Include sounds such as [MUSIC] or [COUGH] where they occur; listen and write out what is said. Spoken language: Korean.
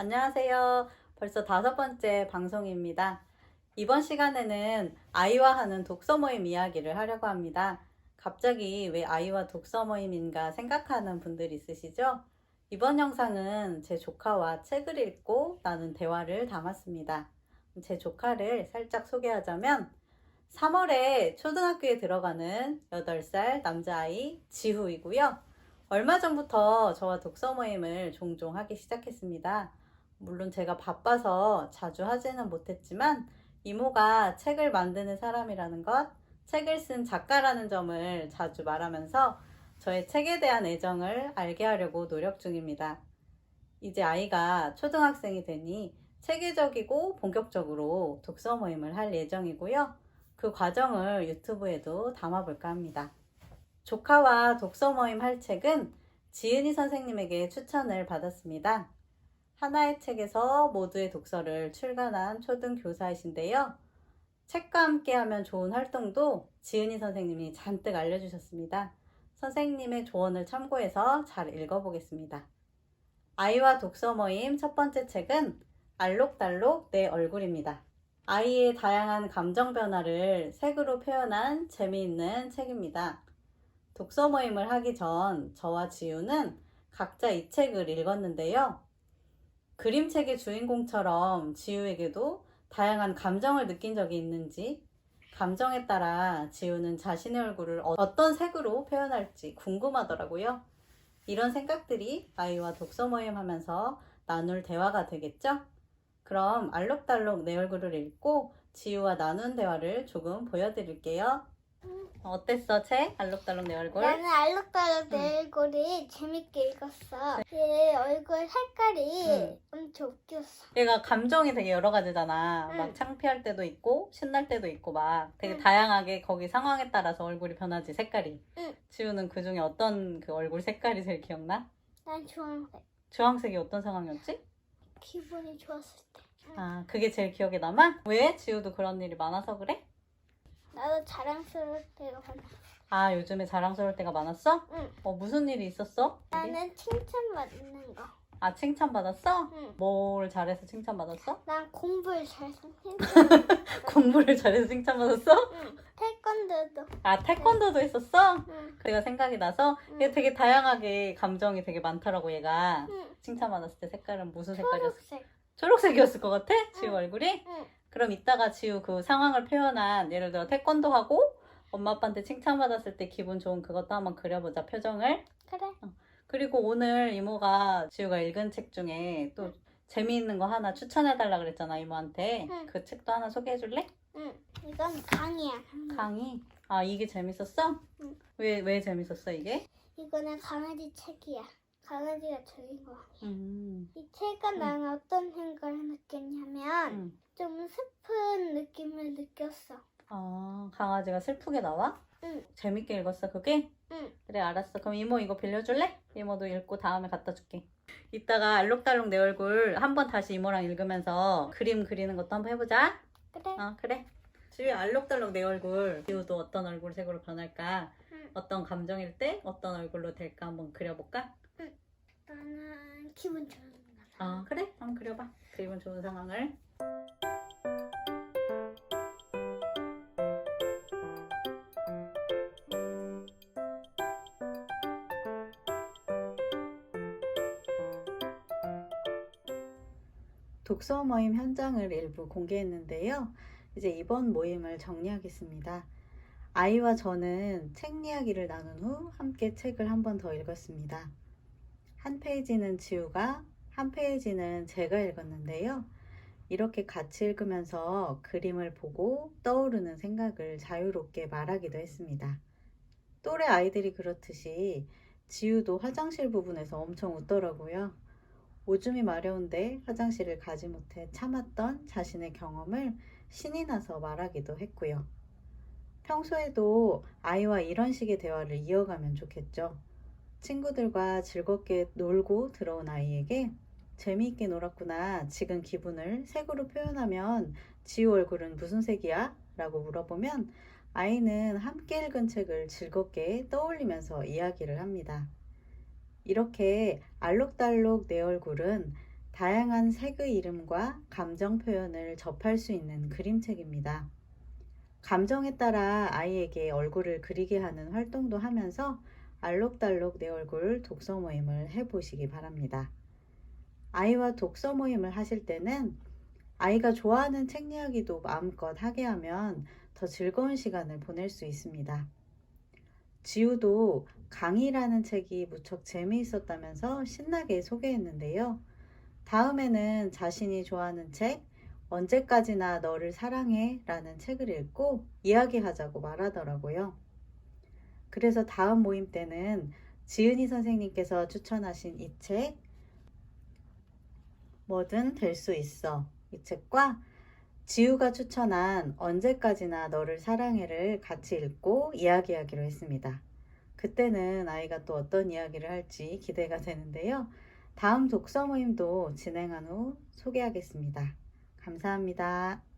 안녕하세요. 벌써 다섯 번째 방송입니다. 이번 시간에는 아이와 하는 독서 모임 이야기를 하려고 합니다. 갑자기 왜 아이와 독서 모임인가 생각하는 분들 있으시죠? 이번 영상은 제 조카와 책을 읽고 나눈 대화를 담았습니다. 제 조카를 살짝 소개하자면 3월에 초등학교에 들어가는 8살 남자아이 지후이고요. 얼마 전부터 저와 독서 모임을 종종 하기 시작했습니다. 물론 제가 바빠서 자주 하지는 못했지만 이모가 책을 만드는 사람이라는 것, 책을 쓴 작가라는 점을 자주 말하면서 저의 책에 대한 애정을 알게 하려고 노력 중입니다. 이제 아이가 초등학생이 되니 체계적이고 본격적으로 독서 모임을 할 예정이고요. 그 과정을 유튜브에도 담아볼까 합니다. 조카와 독서 모임 할 책은 지은이 선생님에게 추천을 받았습니다. 하나의 책에서 모두의 독서를 출간한 초등 교사이신데요. 책과 함께 하면 좋은 활동도 지은이 선생님이 잔뜩 알려주셨습니다. 선생님의 조언을 참고해서 잘 읽어보겠습니다. 아이와 독서 모임 첫 번째 책은 알록달록 내 얼굴입니다. 아이의 다양한 감정 변화를 색으로 표현한 재미있는 책입니다. 독서 모임을 하기 전 저와 지우는 각자 이 책을 읽었는데요. 그림책의 주인공처럼 지우에게도 다양한 감정을 느낀 적이 있는지, 감정에 따라 지우는 자신의 얼굴을 어- 어떤 색으로 표현할지 궁금하더라고요. 이런 생각들이 아이와 독서 모임 하면서 나눌 대화가 되겠죠? 그럼 알록달록 내 얼굴을 읽고 지우와 나눈 대화를 조금 보여드릴게요. 어땠어, 책? 알록달록 내 얼굴? 나는 알록달록 내 얼굴이 재밌게 읽었어. 얘 얼굴 색깔이 응. 엄청 웃겼어. 얘가 감정이 되게 여러 가지잖아. 응. 막 창피할 때도 있고, 신날 때도 있고, 막 되게 응. 다양하게 거기 상황에 따라서 얼굴이 변하지, 색깔이. 응. 지우는 그 중에 어떤 그 얼굴 색깔이 제일 기억나? 난 주황색. 주황색이 어떤 상황이었지? 기분이 좋았을 때. 아, 그게 제일 기억에 남아? 왜? 지우도 그런 일이 많아서 그래? 나도 자랑스러울 때가 많아. 아, 요즘에 자랑스러울 때가 많았어? 응. 어, 무슨 일이 있었어? 나는 칭찬받는 거. 아, 칭찬받았어? 응. 뭘 잘해서 칭찬받았어? 난 공부를 잘해서 칭찬. [LAUGHS] 공부를 잘해서 칭찬받았어? 응. 태권도도. 아, 태권도도 했었어? 응. 그가 생각이 나서 응. 얘 되게 다양하게 감정이 되게 많더라고 얘가 응. 칭찬받았을 때 색깔은 무슨 색깔이었어? 초록색. 초록색이었을 것 같아? 지우 응. 얼굴이? 응. 그럼 이따가 지우 그 상황을 표현한 예를 들어 태권도 하고 엄마 아빠한테 칭찬받았을 때 기분 좋은 그것도 한번 그려보자 표정을 그래. 그리고 오늘 이모가 지우가 읽은 책 중에 또 재미있는 거 하나 추천해달라 그랬잖아 이모한테 응. 그 책도 하나 소개해줄래? 응. 이건 강이야. 강의 아 이게 재밌었어? 응. 왜, 왜 재밌었어 이게? 이거는 강아지 책이야. 강아지가 주인공. 음, 이 책은 나는 어떤 생각을 느꼈냐면 음. 좀 슬픈 느낌을 느꼈어. 아 강아지가 슬프게 나와? 응. 재밌게 읽었어 그게? 응. 그래 알았어 그럼 이모 이거 빌려줄래? 이모도 읽고 다음에 갖다 줄게 이따가 알록달록 내 얼굴 한번 다시 이모랑 읽으면서 그림 그리는 것도 한번 해보자 그래. 어 그래 지우야 알록달록 내 얼굴 지우도 어떤 얼굴 색으로 변할까 응. 어떤 감정일 때 어떤 얼굴로 될까 한번 그려볼까 기분 좋은 거. 어 그래 한번 그려봐 기분 좋은 상황을 독서 모임 현장을 일부 공개했는데요. 이제 이번 모임을 정리하겠습니다. 아이와 저는 책 이야기를 나눈 후 함께 책을 한 번 더 읽었습니다. 한 페이지는 지우가, 한 페이지는 제가 읽었는데요. 이렇게 같이 읽으면서 그림을 보고 떠오르는 생각을 자유롭게 말하기도 했습니다. 또래 아이들이 그렇듯이 지우도 화장실 부분에서 엄청 웃더라고요. 오줌이 마려운데 화장실을 가지 못해 참았던 자신의 경험을 신이 나서 말하기도 했고요. 평소에도 아이와 이런 식의 대화를 이어가면 좋겠죠. 친구들과 즐겁게 놀고 들어온 아이에게 재미있게 놀았구나. 지금 기분을 색으로 표현하면 지우 얼굴은 무슨 색이야? 라고 물어보면 아이는 함께 읽은 책을 즐겁게 떠올리면서 이야기를 합니다. 이렇게 알록달록 내 얼굴은 다양한 색의 이름과 감정 표현을 접할 수 있는 그림책입니다. 감정에 따라 아이에게 얼굴을 그리게 하는 활동도 하면서 알록달록 내 얼굴 독서 모임을 해보시기 바랍니다. 아이와 독서 모임을 하실 때는 아이가 좋아하는 책 이야기도 마음껏 하게 하면 더 즐거운 시간을 보낼 수 있습니다. 지우도 강이라는 책이 무척 재미있었다면서 신나게 소개했는데요. 다음에는 자신이 좋아하는 책, 언제까지나 너를 사랑해 라는 책을 읽고 이야기하자고 말하더라고요. 그래서 다음 모임 때는 지은이 선생님께서 추천하신 이 책, 뭐든 될 수 있어. 이 책과 지우가 추천한 언제까지나 너를 사랑해를 같이 읽고 이야기하기로 했습니다. 그때는 아이가 또 어떤 이야기를 할지 기대가 되는데요. 다음 독서 모임도 진행한 후 소개하겠습니다. 감사합니다.